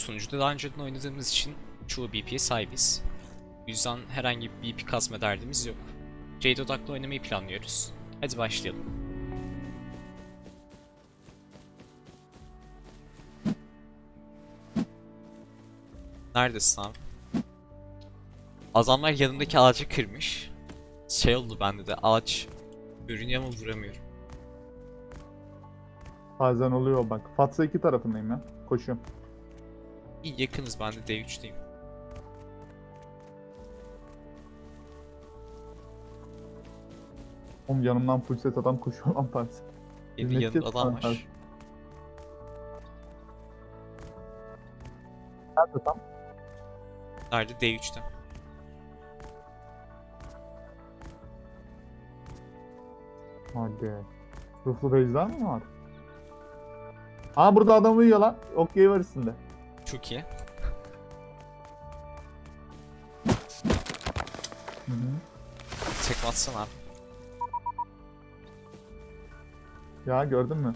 Sunucuda daha önceden oynadığımız için çoğu BP'ye sahibiz. Bu yüzden herhangi bir BP kasma derdimiz yok. Jade odaklı oynamayı planlıyoruz. Hadi başlayalım. Neredesin abi? Adamlar yanındaki ağacı kırmış. Şey oldu bende de ağaç görünüyor ama vuramıyorum. Bazen oluyor bak. Fatsa iki tarafındayım ya. Koşuyorum. İyi yakınız ben de D3'teyim. Oğlum yanımdan full set adam koşuyor lan. Benim Millet yanımda adam var. Nerede tam? Nerede? D3'te. Hadi. Ruhlu Beyza mı var? Aa burada adam uyuyor lan. Okey var üstünde. Çok iyi. Hı hı. Atsana abi. Ya gördün mü?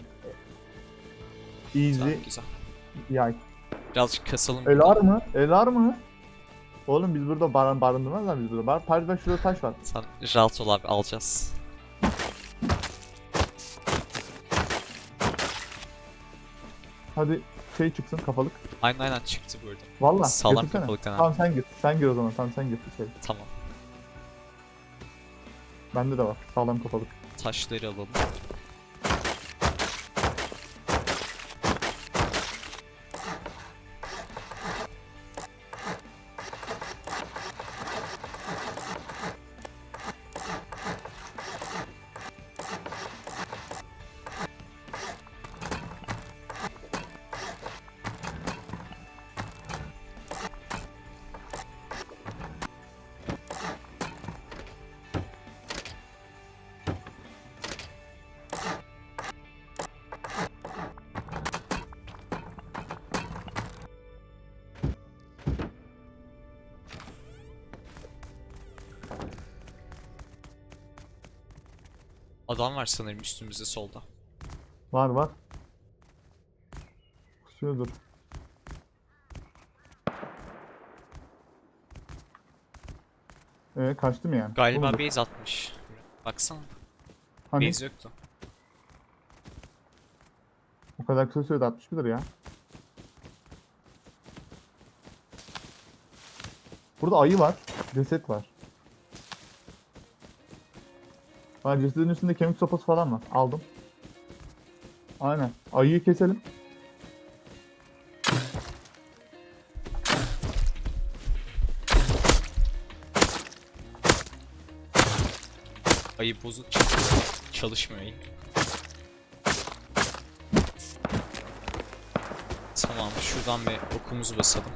Easy. Tamam, güzel. Yay. Birazcık kasalım. Elar mı? Elar mı? Oğlum biz burada bar barındırmazlar biz burada. Bar Paris bak şurada taş var. Sen rahat ol abi alacağız. Hadi şey çıksın kafalık. Aynen aynen çıktı burada. Valla Sağlam getirsene. kafalık denen. Tamam sen git. Sen gir o zaman. Tamam sen git. Şey. Tamam. Bende de var. Sağlam kafalık. Taşları alalım. Adam var sanırım üstümüzde solda. Var var. Kusuyordur. Ee kaçtı mı yani? Galiba Oğlum, base atmış. Baksana. hani Base yoktu. o kadar kısa sürede atmış mıdır ya? Burada ayı var. Ceset var. Ha cesedin üstünde kemik sopası falan var. Aldım. Aynen. Ayıyı keselim. Ayı bozuk çalışmıyor ayı. Tamam şuradan bir okumuzu basalım.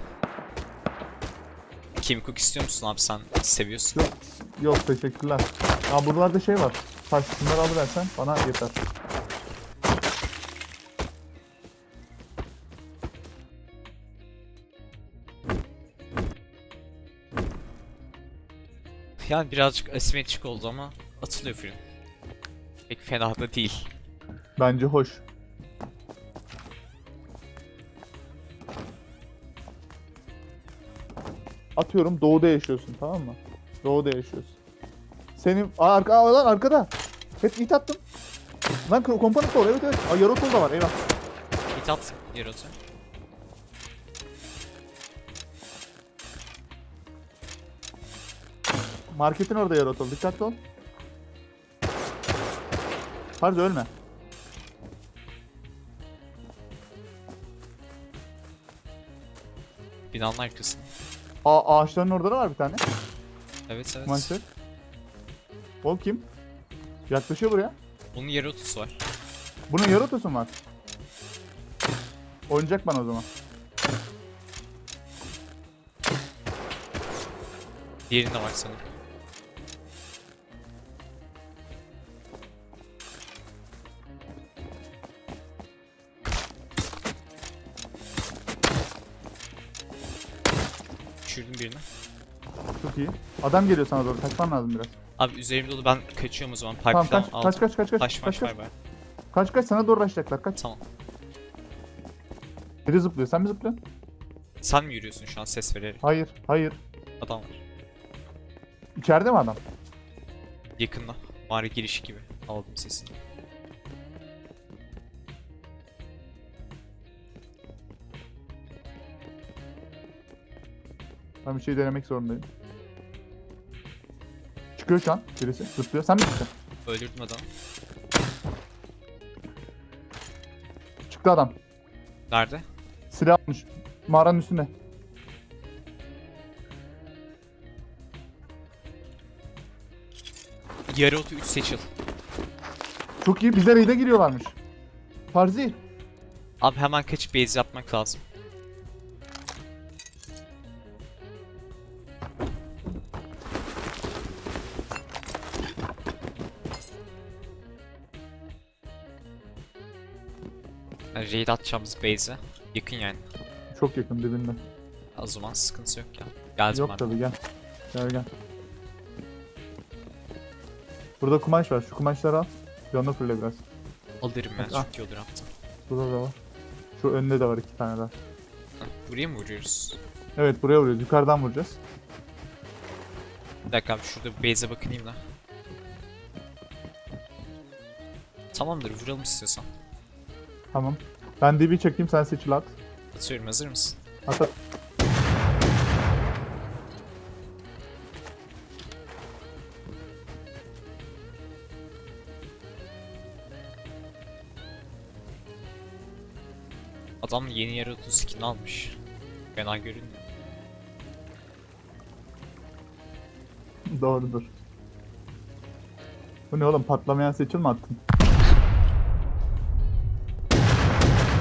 Kemik istiyor musun abi sen seviyorsun. Yok. Yok teşekkürler. Ha buralarda şey var. Taş şunları alıversen bana yeter. Yani birazcık asimetrik oldu ama atılıyor film. Pek fena da değil. Bence hoş. Atıyorum doğuda yaşıyorsun tamam mı? Doğuda yaşıyorsun. Senin Aa, arka Aa, lan arkada. Hep it attım. Lan komponent var evet evet. Aa, yarı otol da var eyvah. Hit at Yerot'a. Marketin orada yarı otol. Dikkatli ol. Farz ölme. Binanın arkasında. Aa, ağaçların orada da var bir tane. Evet evet. Maalesef. O kim? Yaklaşıyor buraya. Bunun Yerot'usu var. Bunun yarı otosu mu var? Oynayacak bana o zaman. Diğerinde var sanırım. Düşürdüm birini. Çok iyi. Adam geliyor sana doğru. Kaçman lazım biraz. Abi üzerimde dolu ben kaçıyorum o zaman. Pipe Tamam falan kaç, aldım. kaç kaç kaç kaç Taş kaç maç kaç var be. kaç kaç sana doğru rushlayacaklar kaç. Tamam. Biri zıplıyor sen mi zıplıyorsun? Sen mi yürüyorsun şu an ses vererek? Hayır, hayır. Adam var. İçeride mi adam? Yakında. Mağara girişi gibi. Aldım sesini. Ben bir şey denemek zorundayım. Çıkıyor şu an birisi. Zıplıyor. Sen mi çıktın? Öldürdüm adamı. Çıktı adam. Nerede? Silah almış. Mağaranın üstünde. Yarı otu 3 seçil. Çok iyi. Bize raid'e giriyorlarmış. Farzi. Abi hemen kaçıp base yapmak lazım. Raid atacağımız base'e yakın yani. Çok yakın dibinde. O zaman sıkıntı yok ya. Geldim Yok ben. tabii gel. Gel gel. Burada kumaş var. Şu kumaşları al. Canını fulle biraz. Alırım ya. Ah. İyi olur hatta. Burada da var. Şu önünde de var iki tane daha. Buraya mı vuruyoruz? Evet buraya vuruyoruz. Yukarıdan vuracağız. Bir dakika abi şurada bir base'e bakınayım da. Tamamdır vuralım istiyorsan. Tamam. Ben dibi çekeyim sen seçil at. Atıyorum hazır mısın? At at. Adam yeni yarı 30 skin almış. Fena görünmüyor. Doğrudur. Bu ne oğlum patlamayan seçil mi attın?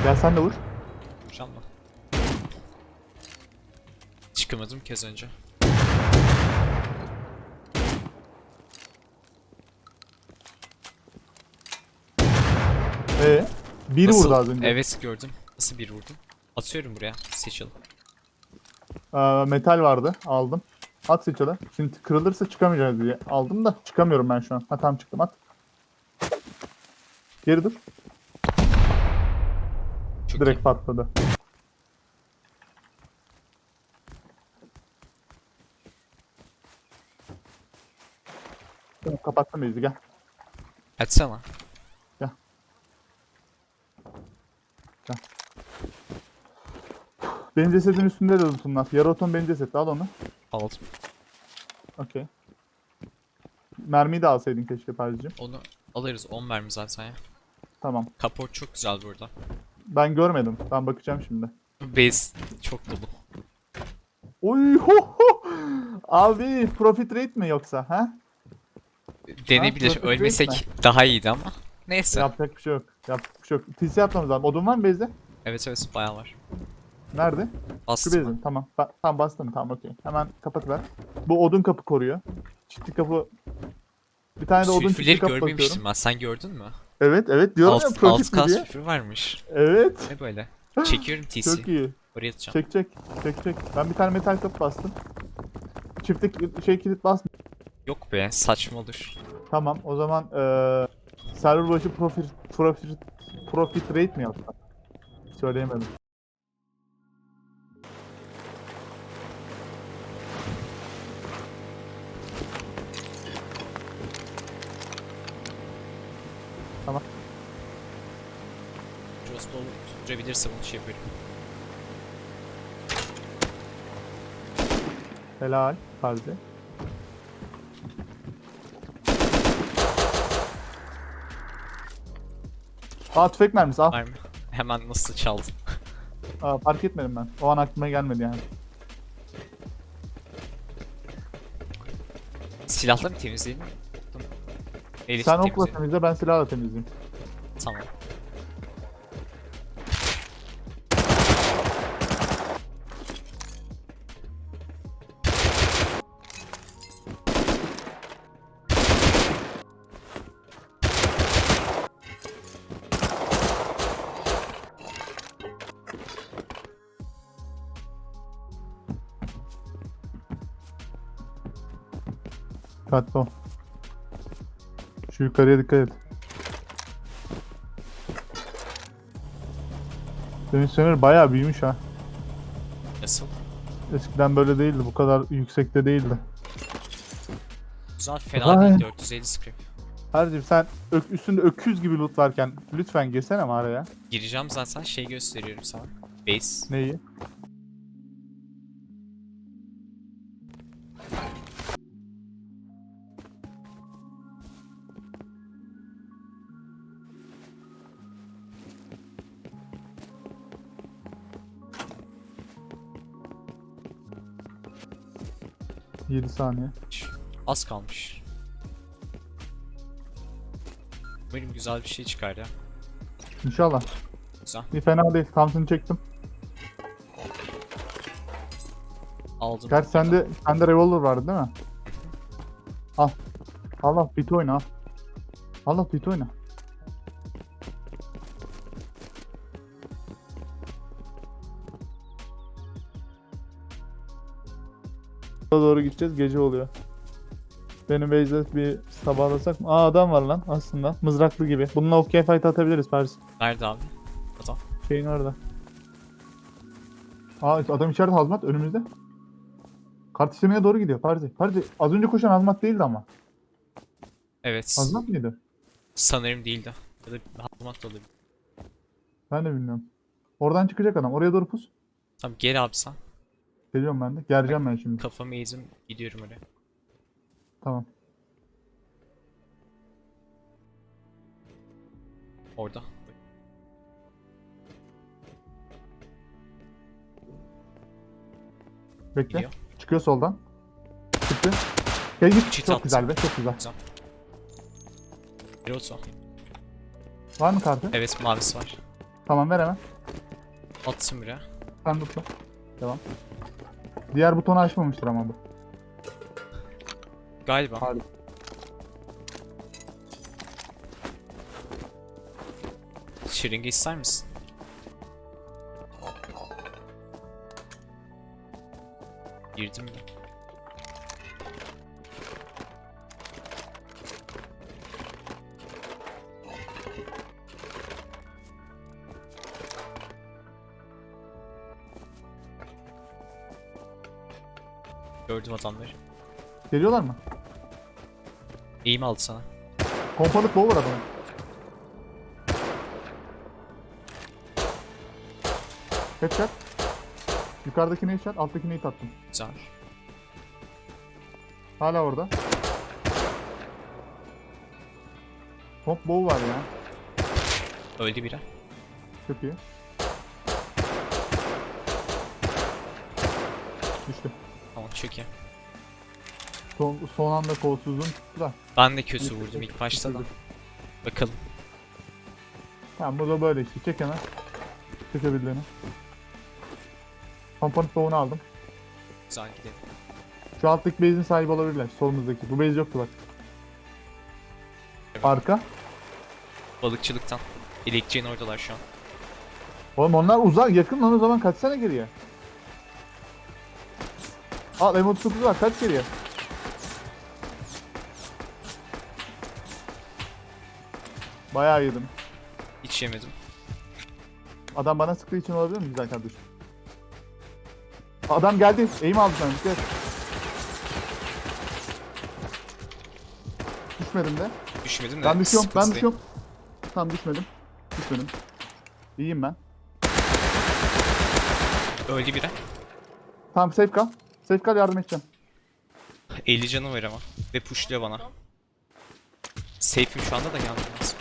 Gel sen de vur. Vuracağım da. Çıkamadım kez önce. Ee, bir Nasıl? vurdu az önce. Evet gördüm. Nasıl bir vurdum? Atıyorum buraya. Seçil. Ee, metal vardı aldım. At seçili. Şimdi kırılırsa çıkamayacağız diye aldım da çıkamıyorum ben şu an. Ha tamam çıktım at. Geri dur. Direkt patladı. Tamam, kapattım izi gel. Açsana. Benim cesedin üstünde de lootumlar. Yarı otom benim cesetti al onu. Aldım. Okey. Mermiyi de alsaydın keşke Paris'cim. Onu alırız. 10 mermi zaten ya. Tamam. Kaport çok güzel burada. Ben görmedim. Ben bakacağım şimdi. Base çok dolu. Oy ho ho. Abi profit rate mi yoksa ha? Denebilir. profit Ölmesek daha iyiydi ama. Neyse. Yapacak bir şey yok. Yapacak bir şey yok. TC atmamız lazım. Odun var mı base'de? Evet evet bayağı var. Nerede? Şu Bastım. base'in. Tamam. Ba tamam bastım. Tamam okey. Hemen kapatıver. Bu odun kapı koruyor. Çiftli kapı. Bir tane de odun Sülfürleri kapı görmemiştim ben. Sen gördün mü? Evet evet diyorum Alt, ya alt profit mi kas diye. sülfür varmış. Evet. Ne böyle? Çekiyorum TC. Çok iyi. Oraya atacağım. Çek çek. Çek çek. Ben bir tane metal kapı bastım. Çiftlik şey kilit bas. Yok be saçma olur. Tamam o zaman eee server başı profit profit profit rate mi yapsak? Söyleyemedim. Crossbow tutturabilirse bunu şey yaparım. Helal. Taze. Aa tüfek mermisi al. Mı? Hemen nasıl çaldın? Aa, fark etmedim ben. O an aklıma gelmedi yani. Silahla mı. El Sen okla temizle ben silahla temizleyeyim. Tamam. Dikkatli ol. Şu yukarıya dikkat et. Senin söner bayağı büyümüş ha. Nasıl? Eskiden böyle değildi. Bu kadar yüksekte değildi. Güzel fena Vay. değil 450 scrap. Harcım sen ök- üstünde öküz gibi loot varken lütfen girsene mağaraya. Gireceğim zaten şey gösteriyorum sana. Base. Neyi? Yedi saniye. Az kalmış. Umarım güzel bir şey çıkar ya. İnşallah. Güzel. Bir fena değil. Thompson'ı çektim. Aldım. Gerçi sende, sende revolver vardı değil mi? Al. Allah bit oyna al. Allah bit oyna. Doğru gideceğiz. Gece oluyor. Benim base'de bir sabahlasak mı? Aa adam var lan aslında. Mızraklı gibi. Bununla okey fight atabiliriz Paris. Nerede abi? Adam. Şeyin orada. Aa adam içeride hazmat önümüzde. Kart işlemeye doğru gidiyor Parzi. Parzi az önce koşan hazmat değildi ama. Evet. Hazmat mıydı? Sanırım değildi. Ya da Hazmat da olabilir. Ben de bilmiyorum. Oradan çıkacak adam. Oraya doğru pus. Tamam gel abi sen. Geliyorum ben de. Gereceğim ben şimdi. Kafamı eğdim gidiyorum oraya. Tamam. Orada. Bekle. Gidiyor. Çıkıyor soldan. Çıktı. Gel git. Çit çok attı. güzel be. Çok güzel. Bir oto. Var mı kartı? Evet mavisi var. Tamam ver hemen. Attım buraya. Sen tutma. Devam. Diğer butonu açmamıştır ama bu. Galiba. Hadi. Şırınga ister misin? Girdim mi? Gördüm adamları. Geliyorlar mı? Eğim aldı sana. Kompalık bow var adamın. Headshot. Yukarıdakine headshot, alttakine hit attım. Güzel. Hala orada. Komp bow var ya. Öldü biri. Çok iyi. Düştü. Tamam çok iyi. Son, son anda kolsuzluğum çıktı da. Ben de kötü vurdum ilk başta da. Bakalım. Tamam bu da böyle işte. Çek hemen. Çekebildiğini. Komponent bow'unu aldım. Güzel gidelim. Şu alttaki base'in sahibi olabilirler. Solumuzdaki. Bu base yoktu bak. Evet. Arka. Balıkçılıktan. Elektriğin oradalar şu an. Oğlum onlar uzak yakın lan o zaman kaçsana geriye. Al M39 var kaç geriye. Bayağı yedim. Hiç yemedim. Adam bana sıktığı için olabilir mi güzel kardeşim? Adam geldi. Eğim aldı sen. Dikkat. Düşmedim de. Düşmedim de. Ben düşüyorum. Ben düşüyorum. Tamam düşmedim. Düşmedim. İyiyim ben. Öldü biri. Tamam safe kal. Safe kal yardım edeceğim. 50 canı var ama. Ve pushluyor bana. Safe'im şu anda da gelmez.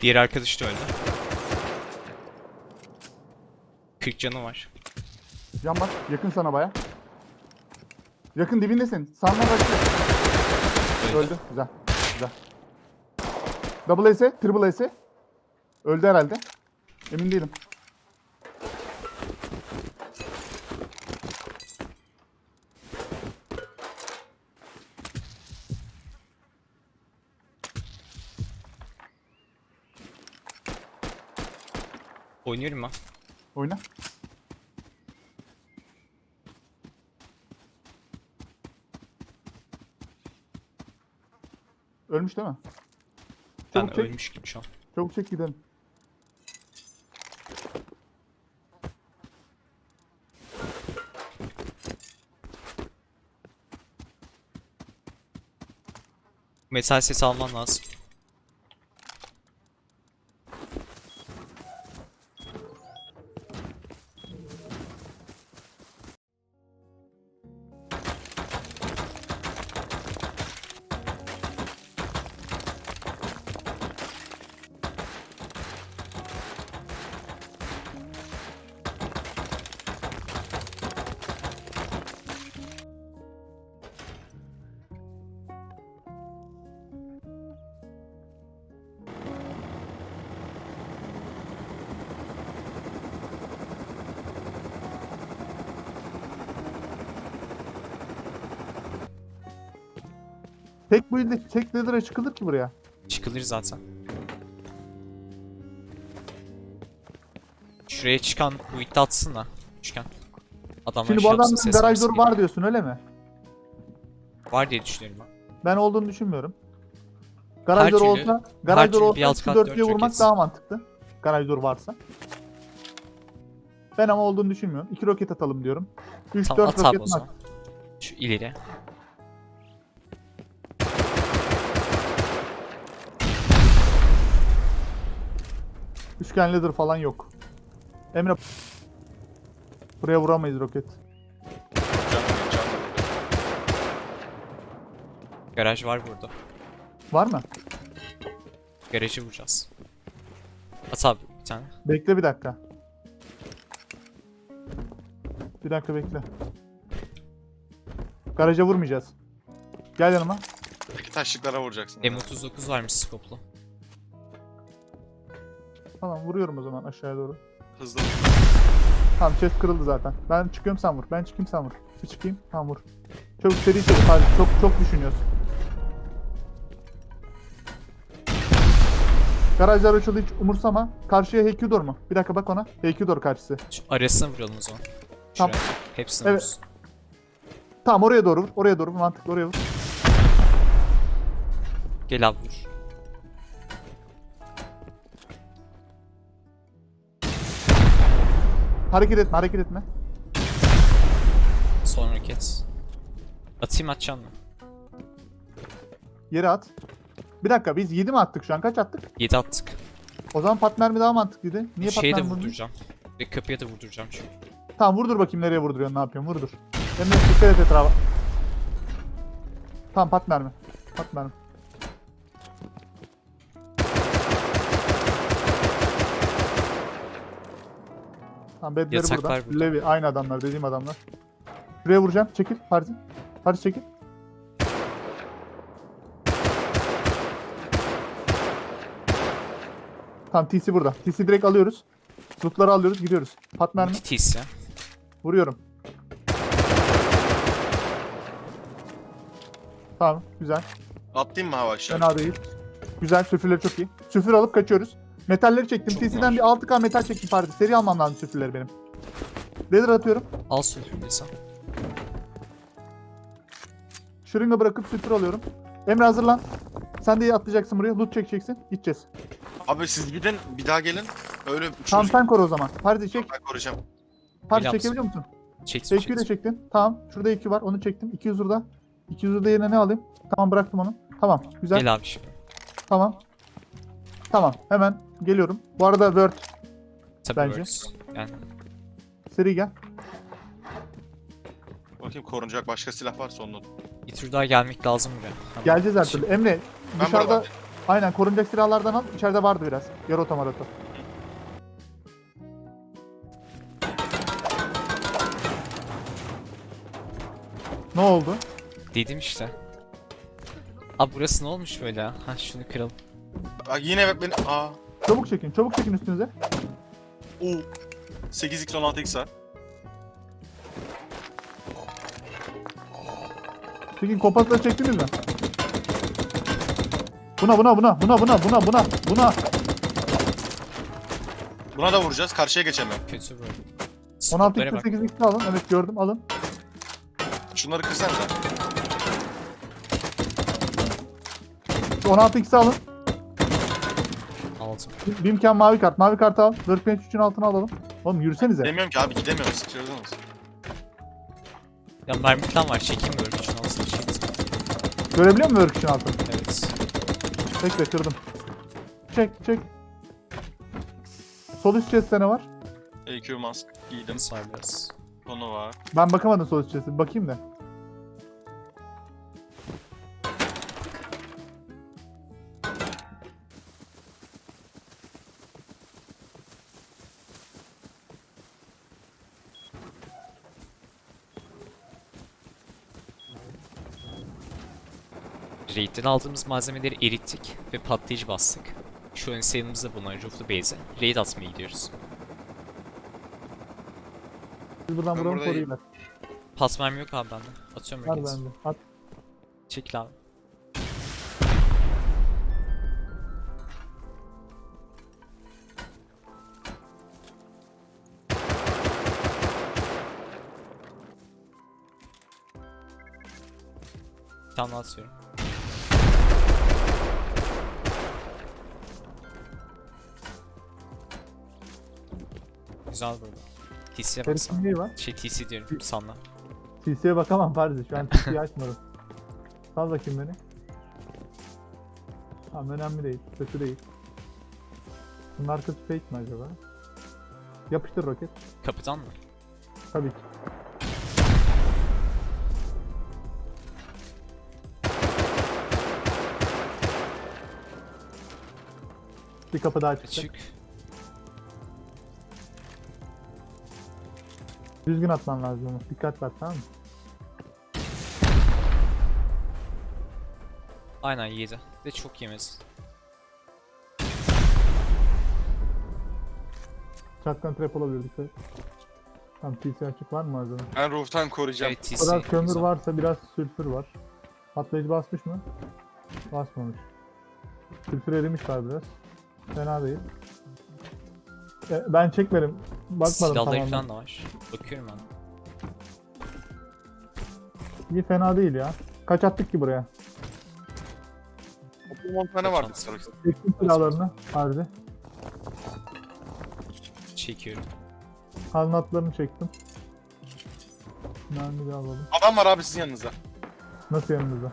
Diğer arkadaş da öldü. 40 canı var. Can bak. Yakın sana baya. Yakın dibindesin. Sağından başlıyor. Öldü. Öldü. Güzel. Double S, triple S. Öldü herhalde. Emin değilim. Oynuyorum ben. Oyna. Ölmüş değil mi? Ben Çabuk çek. ölmüş gibi şu an. Çabuk çek gidelim. Metal sesi alman lazım. Tek bu ilde tek leather'a çıkılır ki buraya. Çıkılır zaten. Şuraya çıkan bu iddia atsın da. Üçgen. Adamlar Şimdi bu adamın garaj doru var diyorsun öyle mi? Var diye düşünüyorum ben. Ben olduğunu düşünmüyorum. Garaj doru olsa, garaj doru olsa alt şu kat dörtlüye dört vurmak roket. daha mantıklı. Garaj doru varsa. Ben ama olduğunu düşünmüyorum. 2 roket atalım diyorum. 3 Tamam 4 at abi roket zaman. Şu ileri. Üçgen leather falan yok. Emre Buraya vuramayız roket. Garaj var burada. Var mı? Garajı vuracağız. At abi bir tane. Bekle bir dakika. Bir dakika bekle. Garaja vurmayacağız. Gel yanıma. Peki taşlıklara vuracaksın. M39 varmış skoplu. Tamam vuruyorum o zaman aşağıya doğru. Hızlı. Tamam chest kırıldı zaten. Ben çıkıyorum sen vur. Ben çıkayım sen vur. Bir çıkayım tamam vur. Çabuk seri çabuk hadi çok çok düşünüyorsun. Garajlar açıldı hiç umursama. Karşıya Heikudor mu? Bir dakika bak ona. Heikudor karşısı. Şu arasına vuralım o zaman. Tamam. Şuraya. Hepsini Evet. vursun. Tamam oraya doğru vur. Oraya doğru vur. Mantıklı oraya vur. Gel abi vur. Hareket etme hareket etme. Son roket. Atayım atacağım mı? Yere at. Bir dakika biz 7 mi attık şu an? Kaç attık? 7 attık. O zaman pat mermi daha mantıklıydı. Niye pat Şeyi de mermi vurdun? vurduracağım. Ve kapıya da vurduracağım çünkü. Tamam vurdur bakayım nereye vurduruyorsun ne yapıyorsun vurdur. Emre dikkat et etrafa. Tamam pat mermi. Pat mermi. Tamam bedleri Yataklar burada. burada. Levi aynı adamlar dediğim adamlar. Şuraya vuracağım. Çekil Paris'i. Paris çekil. Tamam TC burada. TC direkt alıyoruz. Lootları alıyoruz gidiyoruz. Pat mermi. TC. Vuruyorum. Tamam güzel. Atlayayım mı hava aşağı? Fena değil. Güzel süfürleri çok iyi. Süfür alıp kaçıyoruz. Metalleri çektim. Çok TC'den var. bir 6K metal çektim Paris. Seri almam lazım süfürleri benim. Leather atıyorum. Al sülfürlüysen. Şırınga bırakıp süfür alıyorum. Emre hazırlan. Sen de atlayacaksın buraya. Loot çekeceksin. Gideceğiz. Abi siz gidin bir daha gelin. Öyle Tamam uçuruz. sen koru o zaman. Paris'i çek. Ben koruyacağım. Paris Bilal çekebiliyor musun? Çektim EQ'yu de çektim. çektin. Tamam. Şurada EQ var. Onu çektim. 200 burada. 200 burada yerine ne alayım? Tamam bıraktım onu. Tamam. Güzel. Gel abi şimdi. Tamam. Tamam. Hemen geliyorum. Bu arada Word Tabii Bence. Words. Yani seri gel. Bakayım korunacak başka silah varsa onu. bir tur daha gelmek lazım buraya. Hemen. Geleceğiz her türlü. Emre Ben dışarıda aynen korunacak silahlardan al. İçeride vardı biraz. Yarı otomaratı. Ne oldu? Dedim işte. Abi burası ne olmuş böyle ya? Ha şunu kıralım. Bak yine beni... Aa. Çabuk çekin. Çabuk çekin üstünüze. Oo. 8x 16x var. Çekin kompasları çektiniz mi? Buna buna buna buna buna buna buna buna. Buna da vuracağız. Karşıya geçemiyorum. Kötü böyle. 16 Spotlara bak. 8 x'i alın. Evet gördüm alın. Şunları kırsanıza. 16x alın. Bir imkan mavi kart. Mavi kartı al. 453'ün altına alalım. Oğlum yürüsenize. Gidemiyorum ki abi gidemiyorum. Sıçradınız. Ya mermi falan var. Çekeyim mi örgücün altına şey. Görebiliyor musun workshop'un altını? Evet. Bekle kırdım. Çek çek. Sol üst chest'te ne var? EQ mask giydim. Sağ biraz. Konu var. Ben bakamadım sol üst chest'e. Bakayım da. Raid'den aldığımız malzemeleri erittik ve patlayıcı bastık. Şu ön sayımızda bulunan Rooflu Base'e raid atmaya gidiyoruz. Biz buradan Ben buranın buradayım. Pas mermi yok abi bende. Atıyorum Var bende. At. Çekil abi. Bir tane daha atıyorum. Güzel burada. TC'ye. Herifin neyi var? Şey TC diyorum sanla. TC'ye bakamam Farzi. Şu an TC'yi açmadım. Sal bakayım beni. Tamam önemli değil. Kötü değil. Bunun arkası fake mi acaba? Yapıştır roket. Kapıdan mı? Tabii ki. Bir kapı daha açık. Açık. Düzgün atman lazım. Dikkatli at tamam mı? Aynen yedi. De çok yemez. Shotgun trap olabilir dikkat et. Tamam TC açık var mı malzeme? Ben roof'tan koruyacağım. Evet O kadar TC. kömür güzel. varsa biraz sülfür var. Patlayıcı basmış mı? Basmamış. Sülfür erimiş var biraz. Fena değil. E, ben çekmedim. Bakmadım Silahları tamamen. falan da var. Bakıyorum ben. İyi fena değil ya. Kaç attık ki buraya? Toplam 10 tane vardı sarı. Çektim silahlarını. Harbi. Çekiyorum. Haznatlarını çektim. Mermi de alalım. Adam var abi sizin yanınızda. Nasıl yanımızda?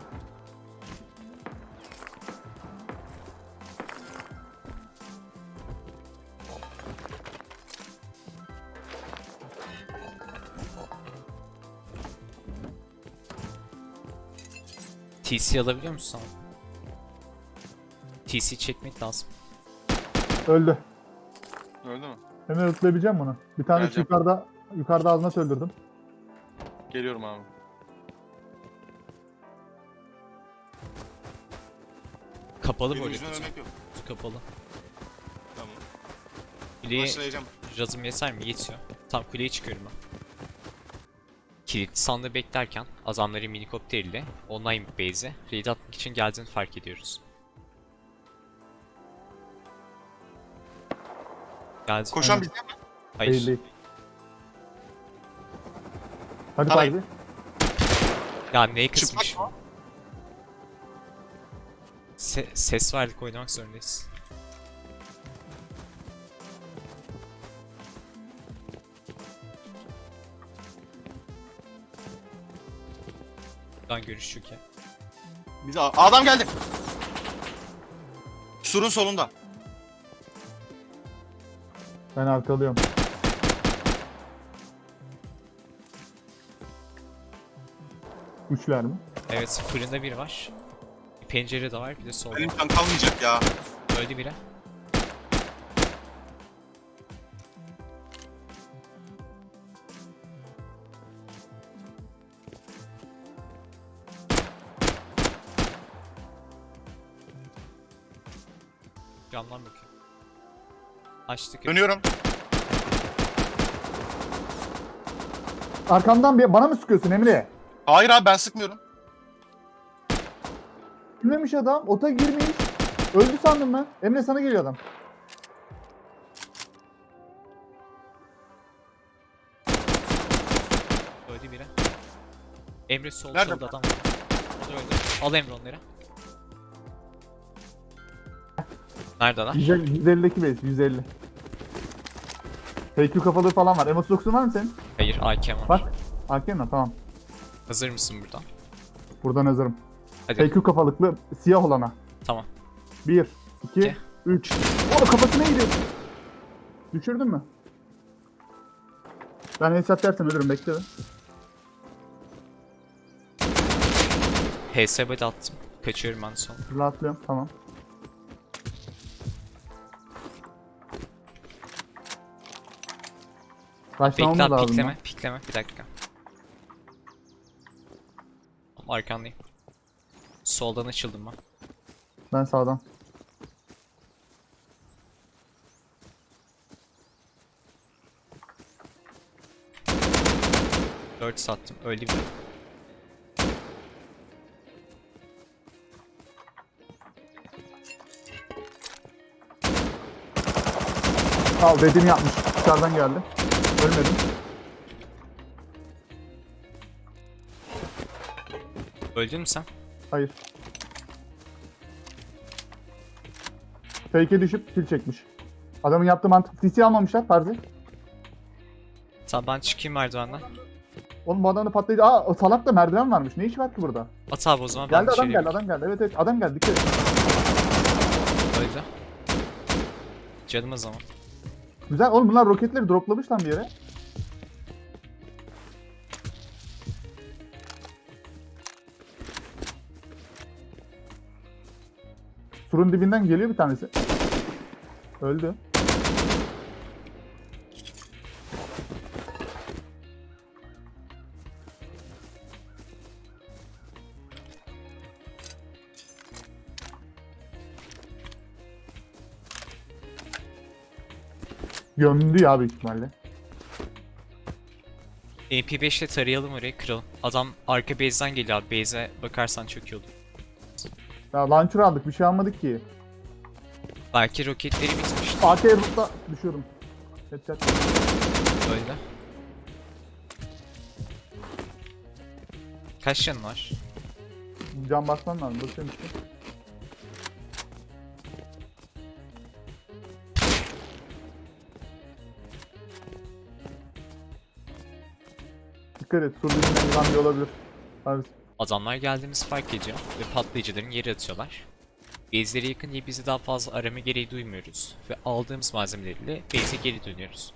TC alabiliyor musun? TC çekmek lazım. Öldü. Öldü mü? Hemen ötleyebileceğim bunu. Bir tane Geleceğim. yukarıda yukarıda haznat öldürdüm. Geliyorum abi. Kapalı Benim böyle yüzümden kutu. ölmek yok. Kutu kapalı. Tamam. Kuleye Başlayacağım. razım yeter mi? Yetiyor. Tam kuleye çıkıyorum ben. Kilitli sandığı beklerken azamları minikopter ile online base'e raid atmak için geldiğini fark ediyoruz. Geldi. Koşan bizden mi? Hayır. Değil değil. Hadi Hayır. Farzi. Ya Çıplak kısmış? mı? Se- ses verdik oynamak zorundayız. Ben görüş yok ya. Bize adam geldi. Surun solunda. Ben arkalıyorum. Üçler mi? Evet fırında biri var. Bir pencere de var bir de solda. Benim can kalmayacak ya. Öldü biri. Açtık. Dönüyorum. Arkamdan bir bana mı sıkıyorsun Emre? Hayır abi ben sıkmıyorum. Kimlemiş adam? Ota girmiş. Öldü sandım ben. Emre sana geliyor adam. Öldü biri. Emre sol Nerede? solda adam var. O da öldü. Al Emre onları. Nerede lan? 152 base 150. HQ kafalığı falan var. M39'un var mı senin? Hayır AKM var. Bak. AK mi? Tamam. Hazır mısın buradan? Buradan hazırım. Hadi. HQ kafalıklı siyah olana. Tamam. 1, 2, İki. 3. O kafası neydi? Düşürdün mü? Ben headshot dersem ölürüm bekle. be. HSB'de attım. Kaçıyorum ben son. Rahatlıyorum tamam. Başlamamız Bekle lazım. pikleme, pikleme. Bir dakika. Tamam, Arkandayım. Soldan açıldım ben. Ben sağdan. Dört sattım. Öyle bir. Al dediğini yapmış. Dışarıdan geldi. Ölmedim. Öldün mü sen? Hayır. Fake'e düşüp kill çekmiş. Adamın yaptığı mantık. CC almamışlar Parzi. Tamam ben çıkayım merdivenden. Oğlum bu adamda patlayıcı. Aa o salak da merdiven varmış. Ne işi var ki burada? At abi o zaman ben Geldi adam dışarıya geldi adam geldi. Evet evet adam geldi. Dikkat et. Öldü. Canım o zaman. Güzel. Oğlum bunlar roketleri droplamış lan bir yere. Surun dibinden geliyor bir tanesi. Öldü. Gömdü ya büyük ihtimalle. MP5 ile tarayalım orayı kıralım. Adam arka base'den geliyor abi. Base'e bakarsan olur. Ya launcher aldık bir şey almadık ki. Belki roketleri bitmiş. AK'ye rutla düşüyorum. Headshot. Öldü. Kaç canın var? Can basman lazım. Basıyorum işte. Dikkat et. Sur dibinden yılan bir olabilir. Abi, Adamlar geldiğimiz fark ediyor ve patlayıcıların yere atıyorlar. Base'lere yakın diye bizi daha fazla arama gereği duymuyoruz ve aldığımız malzemelerle base'e geri dönüyoruz.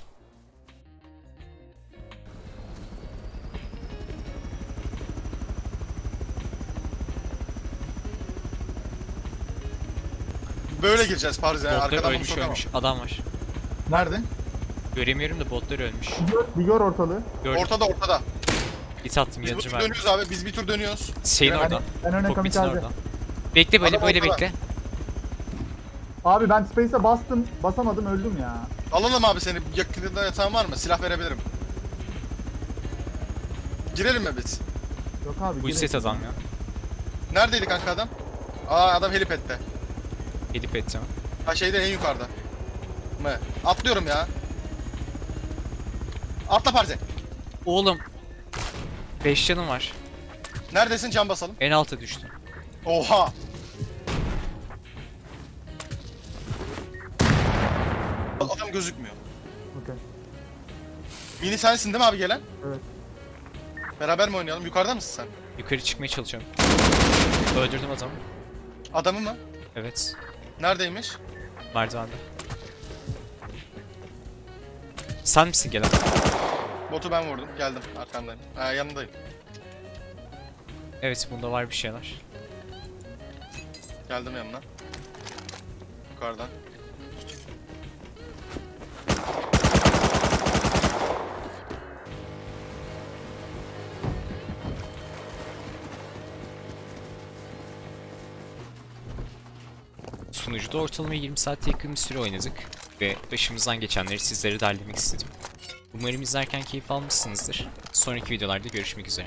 Böyle gireceğiz Paris'e. Yani. Botlar Arkadan bunu ölmüş sokamam. ölmüş. Adam var. Nerede? Göremiyorum da botlar ölmüş. bir gör, bir gör ortalığı. Gördüm. Ortada ortada. Git attım Biz bir yanıcı tur dönüyoruz abi. Biz bir tur dönüyoruz. Şeyin Yani- orada. En öne kamikaze. orada. Bekle böyle Adam böyle ortada. bekle. Abi ben space'e bastım. Basamadım öldüm ya. Alalım abi seni. Yakında yatağın var mı? Silah verebilirim. Girelim mi biz? Yok abi. Bu gerek set yok. adam ya. Neredeydi kanka adam? Aa adam helipad'de. Edip edeceğim. Ha şeyde en yukarıda. Mı? Atlıyorum ya. Atla Paris'e. Oğlum. 5 canım var. Neredesin? Can basalım. En alta düştü. Oha. Adam gözükmüyor. Okey. Mini sensin değil mi abi gelen? Evet. Beraber mi oynayalım? Yukarıda mısın sen? Yukarı çıkmaya çalışıyorum. Öldürdüm adamı. Adamı mı? Evet. Neredeymiş? Merdivende. Sen misin gelen? Botu ben vurdum. Geldim. Arkandayım. Ha, yanındayım. Evet bunda var bir şeyler. Geldim yanına. Yukarıdan. Sunucuda ortalama 20 saate yakın bir süre oynadık ve başımızdan geçenleri sizlere derlemek istedim. Umarım izlerken keyif almışsınızdır. Sonraki videolarda görüşmek üzere.